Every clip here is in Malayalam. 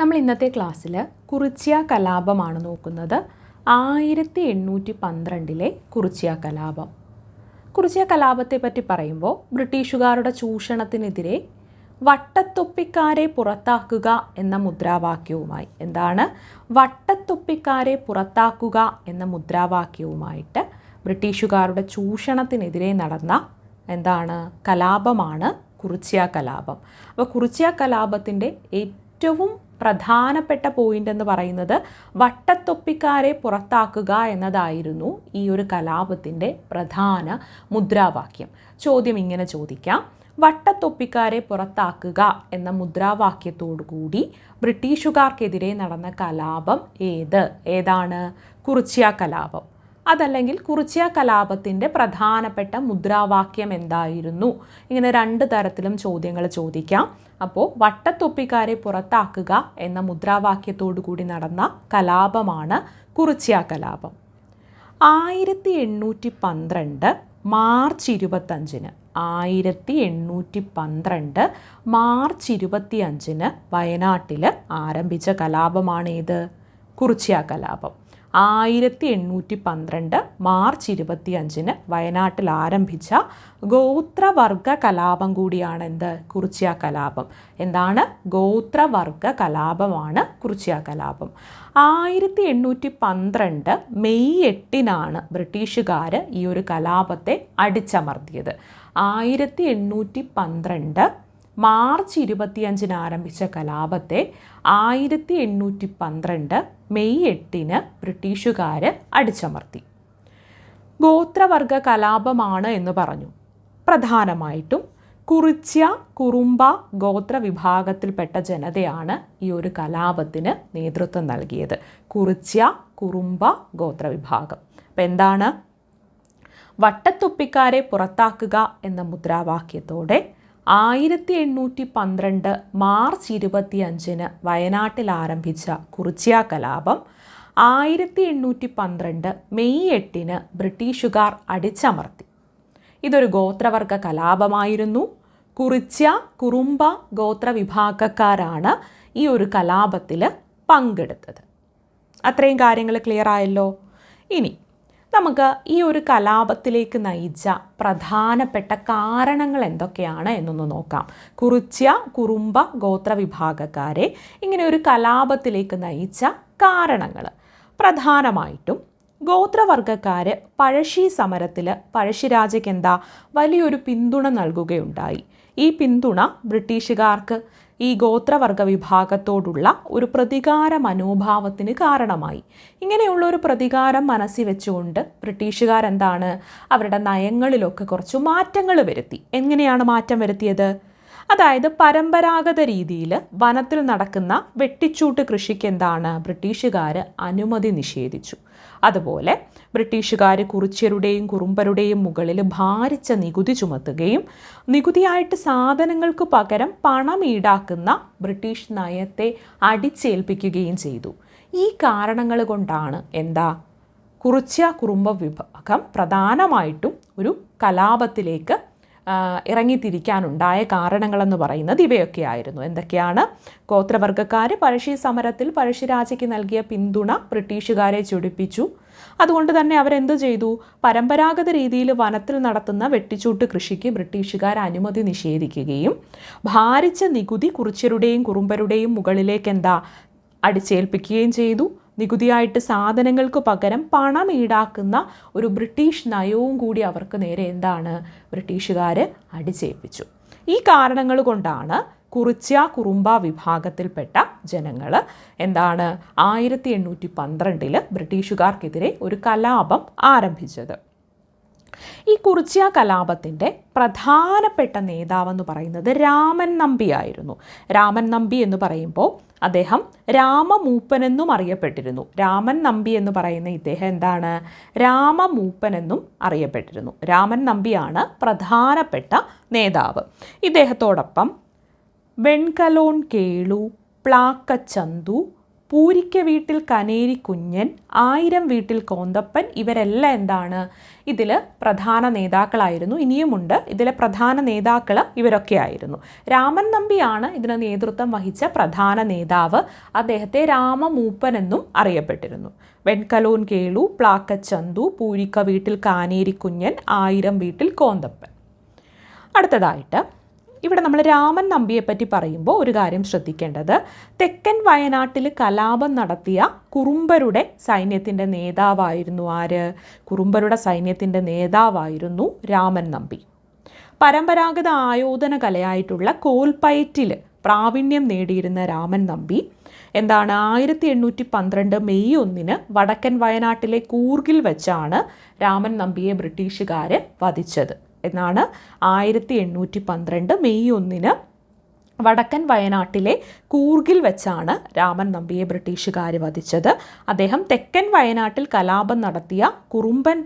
നമ്മൾ ഇന്നത്തെ ക്ലാസ്സിൽ കുറിച്യ കലാപമാണ് നോക്കുന്നത്. ആയിരത്തി എണ്ണൂറ്റി പന്ത്രണ്ടിലെ കുറിച്യ കലാപം. കുറിച്യ കലാപത്തെ പറ്റി പറയുമ്പോൾ ബ്രിട്ടീഷുകാരുടെ ചൂഷണത്തിനെതിരെ വട്ടത്തൊപ്പിക്കാരെ പുറത്താക്കുക എന്ന മുദ്രാവാക്യവുമായി. എന്താണ്? വട്ടത്തൊപ്പിക്കാരെ പുറത്താക്കുക എന്ന മുദ്രാവാക്യവുമായിട്ട് ബ്രിട്ടീഷുകാരുടെ ചൂഷണത്തിനെതിരെ നടന്ന എന്താണ്? കലാപമാണ് കുറിച്യ കലാപം. അപ്പോൾ കുറിച്യ കലാപത്തിന്റെ ഏറ്റവും പ്രധാനപ്പെട്ട പോയിന്റ് എന്ന് പറയുന്നത് വട്ടത്തൊപ്പിക്കാരെ പുറത്താക്കുക എന്നതായിരുന്നു ഈ ഒരു കലാപത്തിന്റെ പ്രധാന മുദ്രാവാക്യം. ചോദ്യം ഇങ്ങനെ ചോദിക്കാം. വട്ടത്തൊപ്പിക്കാരെ പുറത്താക്കുക എന്ന മുദ്രാവാക്യത്തോടു കൂടി ബ്രിട്ടീഷുകാർക്കെതിരെ നടന്ന കലാപം ഏത്? ഏതാണ്? കുറിച്യ കലാപം. അതല്ലെങ്കിൽ കുറിച്യ കലാപത്തിന്റെ പ്രധാനപ്പെട്ട മുദ്രാവാക്യം എന്തായിരുന്നു? ഇങ്ങനെ രണ്ട് തരത്തിലും ചോദ്യങ്ങൾ ചോദിക്കാം. അപ്പോൾ വട്ടത്തൊപ്പിക്കാരെ പുറത്താക്കുക എന്ന മുദ്രാവാക്യത്തോടു കൂടി നടന്ന കലാപമാണ് കുറിച്യ കലാപം ആയിരത്തി എണ്ണൂറ്റി പന്ത്രണ്ട് മാർച്ച് ഇരുപത്തഞ്ചിന് ആയിരത്തി എണ്ണൂറ്റി പന്ത്രണ്ട് മാർച്ച് ഇരുപത്തി അഞ്ചിന് വയനാട്ടിൽ ആരംഭിച്ച കലാപമാണേത്? കുറിച്ചിയ കലാപം ആയിരത്തി എണ്ണൂറ്റി പന്ത്രണ്ട് മാർച്ച് ഇരുപത്തി അഞ്ചിന് വയനാട്ടിൽ ആരംഭിച്ച ഗോത്രവർഗ കലാപം കൂടിയാണ് എന്ത് കുറിച്യ കലാപം എന്താണ്? ഗോത്രവർഗ കലാപമാണ് കുറിച്യ കലാപം ആയിരത്തി എണ്ണൂറ്റി പന്ത്രണ്ട് മെയ് എട്ടിനാണ് ബ്രിട്ടീഷുകാർ ഈ ഒരു കലാപത്തെ അടിച്ചമർത്തിയത്. ആയിരത്തി എണ്ണൂറ്റി പന്ത്രണ്ട് മാർച്ച് ഇരുപത്തിയഞ്ചിന് ആരംഭിച്ച കലാപത്തെ ആയിരത്തി എണ്ണൂറ്റി പന്ത്രണ്ട് മെയ് എട്ടിന് ബ്രിട്ടീഷുകാർ അടിച്ചമർത്തി. ഗോത്രവർഗ കലാപമാണ് എന്ന് പറഞ്ഞു. പ്രധാനമായിട്ടും കുറിച്യ കുറുമ്പ ഗോത്ര വിഭാഗത്തിൽപ്പെട്ട ജനതയാണ് ഈ ഒരു കലാപത്തിന് നേതൃത്വം നൽകിയത്. കുറിച്യ കുറുമ്പ ഗോത്ര വിഭാഗം. അപ്പം എന്താണ്? വട്ടത്തുപ്പിക്കാരെ പുറത്താക്കുക എന്ന മുദ്രാവാക്യത്തോടെ ആയിരത്തി എണ്ണൂറ്റി പന്ത്രണ്ട് മാർച്ച് ഇരുപത്തി അഞ്ചിന് വയനാട്ടിൽ ആരംഭിച്ച കുറിച്യ കലാപം ആയിരത്തി എണ്ണൂറ്റി പന്ത്രണ്ട് മെയ് എട്ടിന് ബ്രിട്ടീഷുകാർ അടിച്ചമർത്തി. ഇതൊരു ഗോത്രവർഗ കലാപമായിരുന്നു. കുറിച്യ കുറുമ്പ ഗോത്രവിഭാഗക്കാരാണ് ഈ ഒരു കലാപത്തിൽ പങ്കെടുത്തത്. അത്രയും കാര്യങ്ങൾ ക്ലിയർ ആയല്ലോ? ഇനി നമുക്ക് ഈ ഒരു കലാപത്തിലേക്ക് നയിച്ച പ്രധാനപ്പെട്ട കാരണങ്ങൾ എന്തൊക്കെയാണ് എന്നൊന്ന് നോക്കാം. കുറിച്യ കുറുമ്പ ഗോത്ര വിഭാഗക്കാരെ ഇങ്ങനെ ഒരു കലാപത്തിലേക്ക് നയിച്ച കാരണങ്ങൾ. പ്രധാനമായിട്ടും ഗോത്രവർഗക്കാർ പഴശ്ശി സമരത്തിൽ പഴശ്ശിരാജയ്ക്ക് എന്താ വലിയൊരു പിന്തുണ നൽകുകയുണ്ടായി. ഈ പിന്തുണ ബ്രിട്ടീഷുകാർക്ക് ഈ ഗോത്രവർഗ വിഭാഗത്തോടുള്ള ഒരു പ്രതികാര മനോഭാവത്തിന് കാരണമായി. ഇങ്ങനെയുള്ള ഒരു പ്രതികാരം മനസ്സിൽ വെച്ചുകൊണ്ട് ബ്രിട്ടീഷുകാരെന്താണ്? അവരുടെ നയങ്ങളിലൊക്കെ കുറച്ച് മാറ്റങ്ങൾ വരുത്തി. എങ്ങനെയാണ് മാറ്റം വരുത്തിയത്? അതായത് പരമ്പരാഗത രീതിയിൽ വനത്തിൽ നടക്കുന്ന വെട്ടിച്ചൂട്ട് കൃഷിക്ക് എന്താണ് ബ്രിട്ടീഷുകാർ അനുമതി നിഷേധിച്ചു. അതുപോലെ ബ്രിട്ടീഷുകാർ കുറിച്യരുടെയും കുറുമ്പരുടെയും മുകളിൽ ഭാരിച്ച നികുതി ചുമത്തുകയും നികുതിയായിട്ട് സാധനങ്ങൾക്ക് പകരം പണം ഈടാക്കുന്ന ബ്രിട്ടീഷ് നയത്തെ അടിച്ചേൽപ്പിക്കുകയും ചെയ്തു. ഈ കാരണങ്ങൾ കൊണ്ടാണ് എന്താ? കുറിച്യ കുറുമ്പ വിഭാഗം പ്രധാനമായിട്ടും ഒരു കലാപത്തിലേക്ക് ഇറങ്ങിത്തിരിക്കാനുണ്ടായ കാരണങ്ങളെന്ന് പറയുന്നത് ഇവയൊക്കെയായിരുന്നു. എന്തൊക്കെയാണ്? ഗോത്രവർഗക്കാർ പഴശ്ശി സമരത്തിൽ പഴശ്ശിരാജയ്ക്ക് നൽകിയ പിന്തുണ ബ്രിട്ടീഷുകാരെ ചൊടിപ്പിച്ചു. അതുകൊണ്ട് തന്നെ അവരെന്ത് ചെയ്തു? പരമ്പരാഗത രീതിയിൽ വനത്തിൽ നടത്തുന്ന വെട്ടിച്ചൂട്ട് കൃഷിക്ക് ബ്രിട്ടീഷുകാർ അനുമതി നിഷേധിക്കുകയും ഭാരിച്ച നികുതി കുറിച്യരുടെയും കുറുമ്പരുടെയും മുകളിലേക്ക് എന്താ അടിച്ചേൽപ്പിക്കുകയും ചെയ്തു. നികുതിയായിട്ട് സാധനങ്ങൾക്ക് പകരം പണം ഈടാക്കുന്ന ഒരു ബ്രിട്ടീഷ് നയവും കൂടി അവർക്ക് നേരെ എന്താണ്? ബ്രിട്ടീഷുകാർ അടിച്ചേൽപ്പിച്ചു. ഈ കാരണങ്ങൾ കൊണ്ടാണ് കുറിച്യ കുറുമ്പ വിഭാഗത്തിൽപ്പെട്ട ജനങ്ങൾ എന്താണ് ആയിരത്തി എണ്ണൂറ്റി പന്ത്രണ്ടിൽ ബ്രിട്ടീഷുകാർക്കെതിരെ ഒരു കലാപം ആരംഭിച്ചത്. ഈ കുറിച്യ കലാപത്തിന്റെ പ്രധാനപ്പെട്ട നേതാവെന്ന് പറയുന്നത് രാമൻ നമ്പിയായിരുന്നു രാമൻ നമ്പി എന്ന് പറയുമ്പോൾ അദ്ദേഹം രാമമൂപ്പനെന്നും അറിയപ്പെട്ടിരുന്നു. രാമൻ നമ്പി എന്ന് പറയുന്ന ഇദ്ദേഹം എന്താണ്? രാമമൂപ്പനെന്നും അറിയപ്പെട്ടിരുന്നു. രാമൻ നമ്പിയാണ് പ്രധാനപ്പെട്ട നേതാവ്. ഇദ്ദേഹത്തോടൊപ്പം വെൺകലോൺ കേളു പ്ലാക്കച്ചന്തു പൂരിക്ക വീട്ടിൽ കനേരി കുഞ്ഞൻ ആയിരം വീട്ടിൽ കോന്തപ്പൻ ഇവരെല്ലാം എന്താണ്? ഇതിൽ പ്രധാന നേതാക്കളായിരുന്നു. ഇനിയുമുണ്ട്. ഇതിലെ പ്രധാന നേതാക്കൾ ഇവരൊക്കെ ആയിരുന്നു രാമൻ നമ്പിയാണ് ഇതിന് നേതൃത്വം വഹിച്ച പ്രധാന നേതാവ്. അദ്ദേഹത്തെ രാമമൂപ്പൻ എന്നും അറിയപ്പെട്ടിരുന്നു. വെൺകലോൻ കേളു പ്ലാക്കച്ചന്തു പൂരിക്ക വീട്ടിൽ കാനേരി കുഞ്ഞൻ ആയിരം വീട്ടിൽ കോന്തപ്പൻ. അടുത്തതായിട്ട് ഇവിടെ നമ്മൾ രാമൻ നമ്പിയെ പറ്റി പറയുമ്പോൾ ഒരു കാര്യം ശ്രദ്ധിക്കേണ്ടത്. തെക്കൻ വയനാട്ടിൽ കലാപം നടത്തിയ കുറുമ്പരുടെ സൈന്യത്തിന്റെ നേതാവായിരുന്നു ആര്? കുറുമ്പരുടെ സൈന്യത്തിന്റെ നേതാവായിരുന്നു രാമൻ നമ്പി. പരമ്പരാഗത ആയോധന കലയായിട്ടുള്ള കോൽപ്പയറ്റിൽ പ്രാവീണ്യം നേടിയിരുന്ന രാമൻ നമ്പി എന്താണ് ആയിരത്തി എണ്ണൂറ്റി പന്ത്രണ്ട് മെയ് ഒന്നിന് വടക്കൻ വയനാട്ടിലെ കൂർഗിൽ വെച്ചാണ് രാമൻ നമ്പിയെ ബ്രിട്ടീഷുകാർ വധിച്ചത്. എന്നാണ് ആയിരത്തി എണ്ണൂറ്റി പന്ത്രണ്ട് മെയ് ഒന്നിന് വടക്കൻ വയനാട്ടിലെ കൂർഗിൽ വെച്ചാണ് രാമൻ നമ്പിയെ ബ്രിട്ടീഷുകാർ വധിച്ചത്. അദ്ദേഹം തെക്കൻ വയനാട്ടിൽ കലാപം നടത്തിയ കുറുമ്പൻ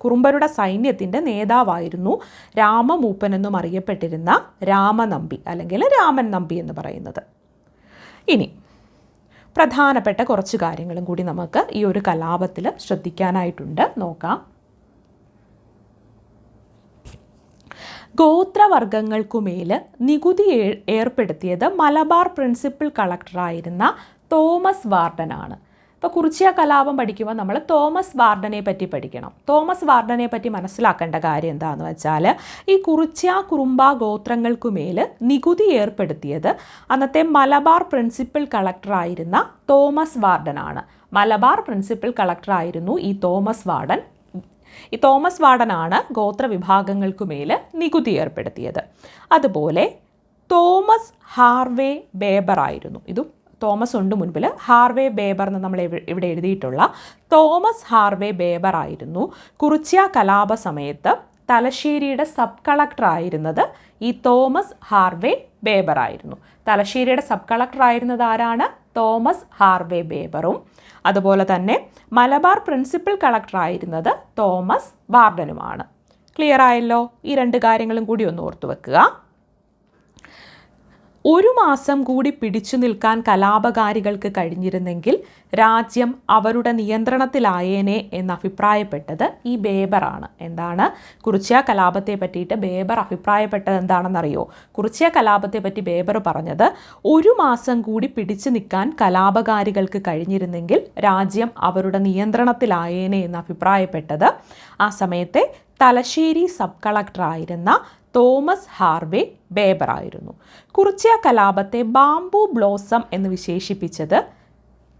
കുറുമ്പരുടെ സൈന്യത്തിന്റെ നേതാവായിരുന്നു രാമമൂപ്പൻ എന്നും അറിയപ്പെട്ടിരുന്ന രാമനമ്പി അല്ലെങ്കിൽ രാമൻ നമ്പി എന്ന് പറയുന്നത്. ഇനി പ്രധാനപ്പെട്ട കുറച്ച് കാര്യങ്ങളും കൂടി നമുക്ക് ഈ ഒരു കലാപത്തിൽ ശ്രദ്ധിക്കാനായിട്ടുണ്ട്. നോക്കാം. ഗോത്രവർഗങ്ങൾക്കുമേൽ നികുതി ഏർപ്പെടുത്തിയത് മലബാർ പ്രിൻസിപ്പൽ കളക്ടറായിരുന്ന തോമസ് വാർഡനാണ്. ഇപ്പോൾ കുറിച്ചിയ കലാപം പഠിക്കുമ്പോൾ നമ്മൾ തോമസ് വാർഡനെ പറ്റി പഠിക്കണം. തോമസ് വാർഡനെ പറ്റി മനസ്സിലാക്കേണ്ട കാര്യം എന്താണെന്ന് വെച്ചാൽ ഈ കുറിച്ചിയ കുറുമ്പ ഗോത്രങ്ങൾക്കുമേൽ നികുതി ഏർപ്പെടുത്തിയത് അന്നത്തെ മലബാർ പ്രിൻസിപ്പൽ കളക്ടറായിരുന്ന തോമസ് വാർഡനാണ്. മലബാർ പ്രിൻസിപ്പൽ കളക്ടറായിരുന്നു ഈ തോമസ് വാർഡൻ. ഈ തോമസ് വാർഡനാണ് ഗോത്രവിഭാഗങ്ങൾക്കുമേൽ നികുതി ഏർപ്പെടുത്തിയത്. അതുപോലെ തോമസ് ഹാർവേ ബേബർ ആയിരുന്നു. ഇതും തോമസ് ഉണ്ട് മുൻപിൽ. ഹാർവേ ബേബർ എന്ന് നമ്മൾ ഇവിടെ എഴുതിയിട്ടുള്ള തോമസ് ഹാർവേ ബേബർ ആയിരുന്നു. കുറിച്യ കലാപ സമയത്ത് തലശ്ശേരിയുടെ സബ് കളക്ടർ ആയിരുന്നത് ഈ തോമസ് ഹാർവേ ബേബർ ആയിരുന്നു. തലശ്ശേരിയുടെ സബ് കളക്ടർ ആയിരുന്നത് ആരാണ്? തോമസ് ഹാർവേ ബേബറും അതുപോലെ തന്നെ മലബാർ പ്രിൻസിപ്പൽ കളക്ടറായിരുന്നത് തോമസ് വാർഡനുമാണ്. ക്ലിയർ ആയല്ലോ? ഈ രണ്ട് കാര്യങ്ങളും കൂടി ഒന്ന് ഓർത്തു വെക്കുക ഒരു മാസം കൂടി പിടിച്ചു നിൽക്കാൻ കലാപകാരികൾക്ക് കഴിഞ്ഞിരുന്നെങ്കിൽ രാജ്യം അവരുടെ നിയന്ത്രണത്തിലായേനെ എന്ന് അഭിപ്രായപ്പെട്ടത് ഈ ബേബറാണ്. എന്താണ് കുറിച്യ കലാപത്തെ പറ്റിയിട്ട് ബേബർ അഭിപ്രായപ്പെട്ടത് എന്താണെന്നറിയോ? കുറിച്യ കലാപത്തെ പറ്റി ബേബർ പറഞ്ഞത് ഒരു മാസം കൂടി പിടിച്ചു നിൽക്കാൻ കലാപകാരികൾക്ക് കഴിഞ്ഞിരുന്നെങ്കിൽ രാജ്യം അവരുടെ നിയന്ത്രണത്തിലായേനെ എന്ന് അഭിപ്രായപ്പെട്ടത് ആ സമയത്തെ തലശ്ശേരി സബ് കളക്ടറായിരുന്ന തോമസ് ഹാർവേ ബേബർ ആയിരുന്നു. കുറിച്യ കലാപത്തെ ബാംബു ബ്ലോസം എന്ന് വിശേഷിപ്പിച്ചത്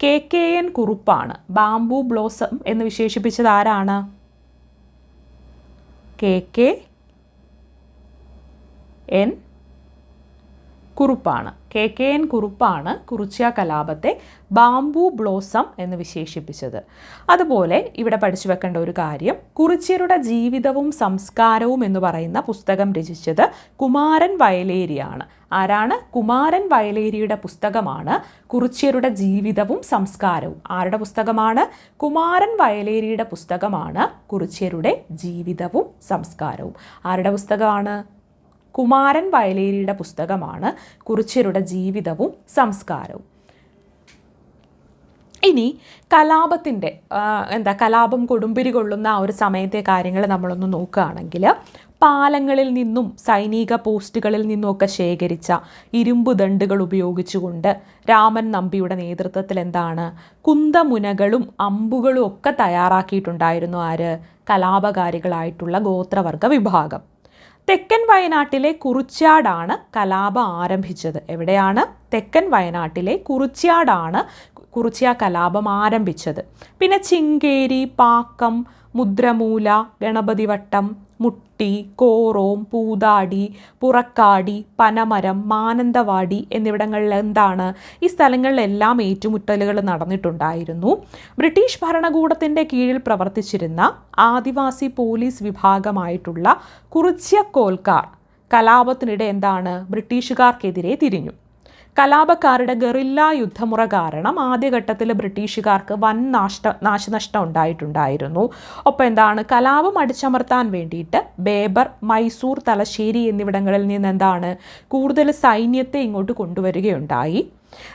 കെ കെ എൻ കുറുപ്പാണ്. ബാംബു ബ്ലോസം എന്ന് വിശേഷിപ്പിച്ചത് ആരാണ്? കെ കെ എൻ കുറുപ്പാണ്. കെ കെ എൻ കുറുപ്പാണ് കുറിച്യ കലാപത്തെ ബാംബു ബ്ലോസം എന്ന് വിശേഷിപ്പിച്ചത്. അതുപോലെ ഇവിടെ പഠിച്ചു വെക്കേണ്ട ഒരു കാര്യം കുറിച്യരുടെ ജീവിതവും സംസ്കാരവും എന്ന് പറയുന്ന പുസ്തകം രചിച്ചത് കുമാരൻ വയലേരിയാണ്. ആരാണ്? കുമാരൻ വയലേരിയുടെ പുസ്തകമാണ് കുറിച്യരുടെ ജീവിതവും സംസ്കാരവും. ആരുടെ പുസ്തകമാണ്? കുമാരൻ വയലേരിയുടെ പുസ്തകമാണ് കുറിച്യരുടെ ജീവിതവും സംസ്കാരവും. ആരുടെ പുസ്തകമാണ്? കുമാരൻ വയലേരിയുടെ പുസ്തകമാണ് കുറിച്യരുടെ ജീവിതവും സംസ്കാരവും. ഇനി കലാപത്തിന്റെ എന്താ കലാപം കൊടുമ്പിരി കൊള്ളുന്ന ആ ഒരു സമയത്തെ കാര്യങ്ങൾ നമ്മളൊന്ന് നോക്കുകയാണെങ്കിൽ പാലങ്ങളിൽ നിന്നും സൈനിക പോസ്റ്റുകളിൽ നിന്നുമൊക്കെ ശേഖരിച്ച ഇരുമ്പ് ദണ്ടുകൾ ഉപയോഗിച്ചുകൊണ്ട് രാമൻ നമ്പിയുടെ നേതൃത്വത്തിൽ എന്താണ് കുന്തമുനകളും അമ്പുകളും ഒക്കെ തയ്യാറാക്കിയിട്ടുണ്ടായിരുന്നു ആര് കലാപകാരികളായിട്ടുള്ള ഗോത്രവർഗ വിഭാഗം. തെക്കൻ വയനാട്ടിലെ കുറിച്യാടാണ് കലാപം ആരംഭിച്ചത്. എവിടെയാണ്? തെക്കൻ വയനാട്ടിലെ കുറിച്യാടാണ് കുറിച്യ കലാപം ആരംഭിച്ചത്. പിന്നെ ചിങ്കേരി പാക്കം മുദ്രമൂല ഗണപതിവട്ടം മുട്ടി കോറോം പൂതാടി പുറക്കാടി പനമരം മാനന്തവാടി എന്നിവിടങ്ങളിൽ എന്താണ് ഈ സ്ഥലങ്ങളിലെല്ലാം ഏറ്റുമുട്ടലുകൾ നടന്നിട്ടുണ്ടായിരുന്നു. ബ്രിട്ടീഷ് ഭരണകൂടത്തിന്റെ കീഴിൽ പ്രവർത്തിച്ചിരുന്ന ആദിവാസി പോലീസ് വിഭാഗമായിട്ടുള്ള കുറിച്യക്കോൽക്കാർ കലാപത്തിനിടെ എന്താണ് ബ്രിട്ടീഷുകാർക്കെതിരെ തിരിഞ്ഞു. കലാപക്കാരുടെ ഗറില്ല യുദ്ധമുറ കാരണം ആദ്യഘട്ടത്തിൽ ബ്രിട്ടീഷുകാർക്ക് വൻ നാഷ്ട നാശനഷ്ടം ഉണ്ടായിട്ടുണ്ടായിരുന്നു. ഒപ്പം എന്താണ് കലാപം അടിച്ചമർത്താൻ വേണ്ടിയിട്ട് ബേബർ മൈസൂർ തലശ്ശേരി എന്നിവിടങ്ങളിൽ നിന്ന് എന്താണ് കൂടുതൽ സൈന്യത്തെ ഇങ്ങോട്ട് കൊണ്ടുവരികയുണ്ടായി.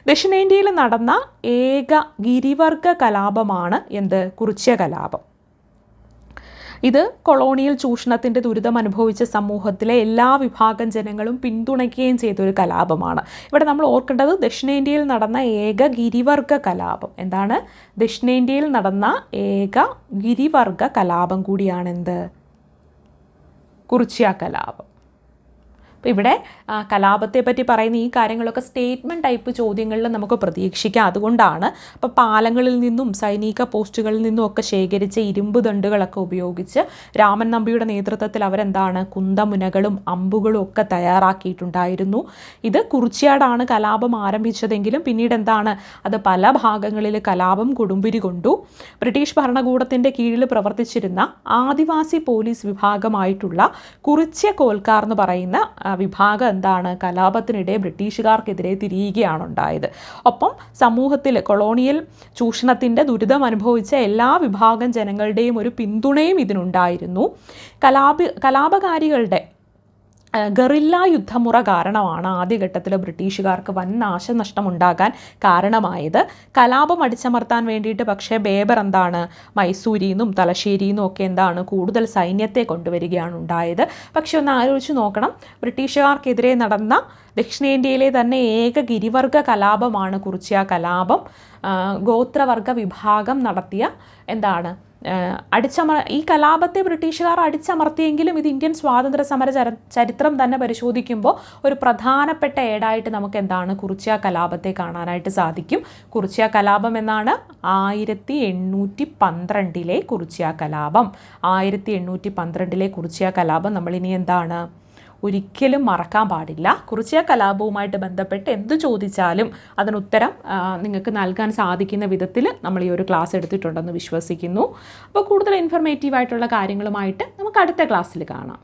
ദക്ഷിണേന്ത്യയിൽ നടന്ന ഏക ഗിരിവർഗ കലാപമാണ് എന്ത് കുറിച്യ കലാപം. ഇത് കൊളോണിയൽ ചൂഷണത്തിന്റെ ദുരിതം അനുഭവിച്ച സമൂഹത്തിലെ എല്ലാ വിഭാഗം ജനങ്ങളും പിന്തുണയ്ക്കുകയും ചെയ്തൊരു കലാപമാണ്. ഇവിടെ നമ്മൾ ഓർക്കേണ്ടത് ദക്ഷിണേന്ത്യയിൽ നടന്ന ഏക ഗിരിവർഗ കലാപം. എന്താണ്? ദക്ഷിണേന്ത്യയിൽ നടന്ന ഏക ഗിരിവർഗ കലാപം കൂടിയാണെന്ത്? കുറിച്യ കലാപം. അപ്പോൾ ഇവിടെ കലാപത്തെ പറ്റി പറയുന്ന ഈ കാര്യങ്ങളൊക്കെ സ്റ്റേറ്റ്മെന്റ് ടൈപ്പ് ചോദ്യങ്ങളിൽ നമുക്ക് പ്രതീക്ഷിക്കാം. അതുകൊണ്ടാണ് അപ്പോൾ പാലങ്ങളിൽ നിന്നും സൈനിക പോസ്റ്റുകളിൽ നിന്നും ഒക്കെ ശേഖരിച്ച ഇരുമ്പ് ദണ്ടുകളൊക്കെ ഉപയോഗിച്ച് രാമൻ നമ്പിയുടെ നേതൃത്വത്തിൽ അവരെന്താണ് കുന്തമുനകളും അമ്പുകളും ഒക്കെ തയ്യാറാക്കിയിട്ടുണ്ടായിരുന്നു. ഇത് കുറിച്യാടാണ് കലാപം ആരംഭിച്ചതെങ്കിലും പിന്നീട് എന്താണ് അത് പല ഭാഗങ്ങളിൽ കലാപം കൊടുമ്പിരി കൊണ്ടു. ബ്രിട്ടീഷ് ഭരണകൂടത്തിന്റെ കീഴിൽ പ്രവർത്തിച്ചിരുന്ന ആദിവാസി പോലീസ് വിഭാഗമായിട്ടുള്ള കുറിച്യ കോൽക്കാർ എന്ന് പറയുന്ന വിഭാഗം എന്താണ് കലാപത്തിനിടെ ബ്രിട്ടീഷുകാർക്കെതിരെ തിരിയുകയാണ് ഉണ്ടായത് ഒപ്പം സമൂഹത്തിൽ കൊളോണിയൽ ചൂഷണത്തിന്റെ ദുരിതം അനുഭവിച്ച എല്ലാ വിഭാഗം ജനങ്ങളുടെയും ഒരു പിന്തുണയും ഇതിനുണ്ടായിരുന്നു. കലാപ കലാപകാരികളുടെ ഗറില്ല യുദ്ധമുറ കാരണമാണ് ആദ്യഘട്ടത്തിൽ ബ്രിട്ടീഷുകാർക്ക് വൻ നാശനഷ്ടമുണ്ടാകാൻ കാരണമായത്. കലാപം അടിച്ചമർത്താൻ വേണ്ടിയിട്ട് പക്ഷേ ബേബർ എന്താണ്? മൈസൂരിൽ നിന്നും തലശ്ശേരിയിൽ നിന്നും ഒക്കെ എന്താണ് കൂടുതൽ സൈന്യത്തെ കൊണ്ടുവരികയാണ് ഉണ്ടായത്. പക്ഷെ ഒന്ന് ആലോചിച്ച് നോക്കണം. ബ്രിട്ടീഷുകാർക്കെതിരെ നടന്ന ദക്ഷിണേന്ത്യയിലെ തന്നെ ഏക ഗിരിവർഗ കലാപമാണ് കുറിച്ചിയ കലാപം. ഗോത്രവർഗ വിഭാഗം നടത്തിയ എന്താണ്? അടിച്ചമർ ഈ കലാപത്തെ ബ്രിട്ടീഷുകാർ അടിച്ചമർത്തിയെങ്കിലും ഇത് ഇന്ത്യൻ സ്വാതന്ത്ര്യ സമര ചരിത്രം തന്നെ പരിശോധിക്കുമ്പോൾ ഒരു പ്രധാനപ്പെട്ട ഏടായിട്ട് നമുക്ക് എന്താണ് കുറിച്യ കലാപത്തെ കാണാനായിട്ട് സാധിക്കും. കുറിച്യ കലാപം എന്നാണ് ആയിരത്തി എണ്ണൂറ്റി പന്ത്രണ്ടിലെ കുറിച്യ കലാപം. ആയിരത്തി എണ്ണൂറ്റി പന്ത്രണ്ടിലെ കുറിച്യ കലാപം നമ്മളിനി എന്താണ് ഒരിക്കലും മറക്കാൻ പാടില്ല. കുറിച്യ കലാപവുമായിട്ട് ബന്ധപ്പെട്ട് എന്ത് ചോദിച്ചാലും അതിനുത്തരം നിങ്ങൾക്ക് നൽകാൻ സാധിക്കുന്ന വിധത്തിൽ നമ്മൾ ഈ ഒരു ക്ലാസ് എടുത്തിട്ടുണ്ടെന്ന് വിശ്വസിക്കുന്നു. അപ്പോൾ കൂടുതൽ ഇൻഫർമേറ്റീവ് ആയിട്ടുള്ള കാര്യങ്ങളുമായിട്ട് നമുക്ക് അടുത്ത ക്ലാസ്സിൽ കാണാം.